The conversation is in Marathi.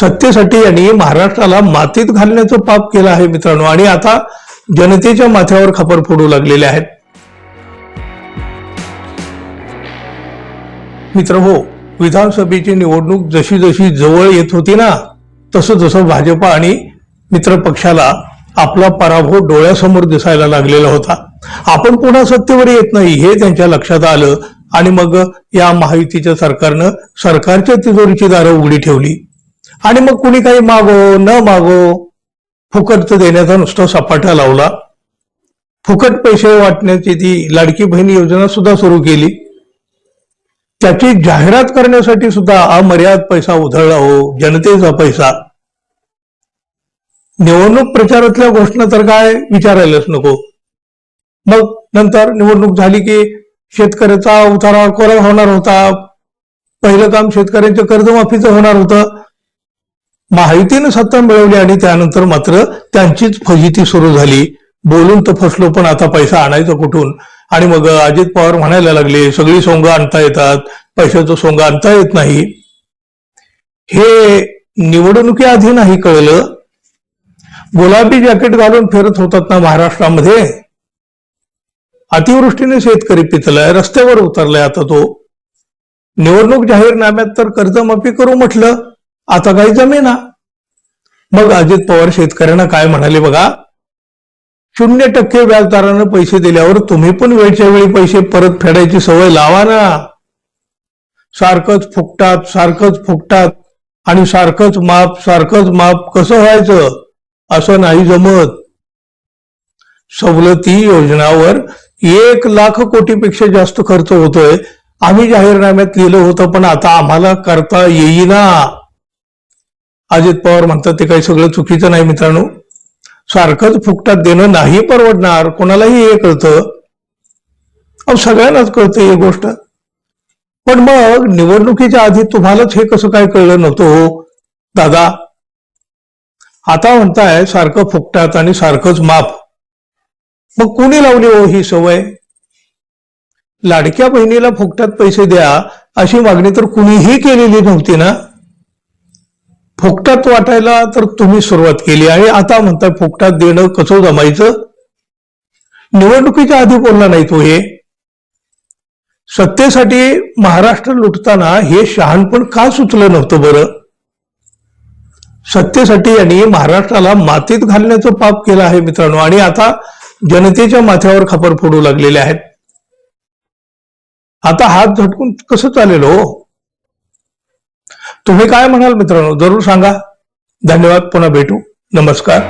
सत्तेसाठी यांनी महाराष्ट्राला मातीत घालण्याचं पाप केलं आहे मित्रांनो. आणि आता जनतेच्या माथ्यावर खपर फोडू लागलेले आहेत. मित्र हो विधानसभेची निवडणूक जशी जशी जवळ येत होती ना तसं जसं भाजपा आणि मित्र पक्षाला आपला पराभव डोळ्यासमोर दिसायला लागलेला होता. आपण पुन्हा सत्तेवर येत नाही हे त्यांच्या लक्षात आलं आणि मग या महायुतीच्या सरकारनं सरकारच्या तिजोरीची दारं उघडी ठेवली. आणि मग कुणी काही मागो न मागो फुकट देण्याचा नुसता सपाटा लावला. फुकट पैसे वाटण्याची ती लाडकी बहीण योजना सुद्धा सुरू केली. त्याची जाहिरात करण्यासाठी सुद्धा अमर्याद पैसा उधळला हो जनतेचा पैसा. निवडणूक प्रचारातल्या घोषणा तर काय विचारायलाच नको. मग नंतर निवडणूक झाली की शेतकऱ्याचा उतारा कोरा होणार होता? पहिलं काम शेतकऱ्यांच्या कर्जमाफीचं होणार होतं. महायुतीनं सत्ता मिळवली आणि त्यानंतर मात्र त्यांचीच फजिती सुरू झाली. बोलून तर फसलो पण आता पैसा आणायचा कुठून? आणि मग अजित पवार म्हणायला लागले सगळी सोंग आणता येतात पैशाचं सोंग आणता येत नाही. हे निवडणुकीआधी नाही कळलं. गुलाबी जॅकेट घालून फिरत होतात ना महाराष्ट्रामध्ये? अतिवृष्टीने शेतकरी पितलाय रस्त्यावर उतरलाय आता तो. निवडणूक जाहीरनाम्यात तर कर्जमाफी करू म्हटलं. आता काही जमेना मग अजित पवार शेतकऱ्यांना काय म्हणाले बघा? शून्य टक्के व्याजदारानं पैसे दिल्यावर तुम्ही पण वेळच्या वेळी पैसे परत फेडायची सवय लावा ना. सारखंच फुकटात सारखंच फुकटात आणि सारखंच माप सारखंच माप कसं व्हायचं? असं नाही जमत. सवलती योजनावर एक लाख कोटीपेक्षा जास्त खर्च होतोय. आम्ही जाहीरनाम्यात लिहिलं होतं पण आता आम्हाला करता येईना. अजित पवार म्हणतात ते काही सगळं चुकीचं नाही मित्रांनो. सारखंच फुकटात देणं नाही परवडणार. कोणालाही हे कळतं. अहो सगळ्यांनाच कळतं ही गोष्ट. पण मग निवडणुकीच्या आधी तुम्हालाच हे कसं काय कळलं नव्हतं हो? दादा आता म्हणताय सारखं फुकटात आणि सारखंच माप मग कोणी लावली हो ही सवय? लाडक्या बहिणीला फुकटात पैसे द्या अशी मागणी तर कुणीही केलेली नव्हती ना? फुकटात वाटायला तर तुम्ही सुरुवात केली आणि आता म्हणताय फुकटात देणं कसं जमायचं? निवडणुकीच्या आधी बोलला नाही तो हे. सत्तेसाठी महाराष्ट्र लुटताना हे शहाणपण का सुचलं नव्हतं बरं? सत्तेसाठी यांनी महाराष्ट्राला मातीत घालण्याचं पाप केलं आहे मित्रांनो. आणि आता जनतेच्या माथ्यावर खपर फोडू लागलेले आहेत. आता हात झटकून कसं चालेल हो? तुम्ही काय म्हणाल मित्रांनो? जरूर सांगा. धन्यवाद. पुन्हा भेटू. नमस्कार.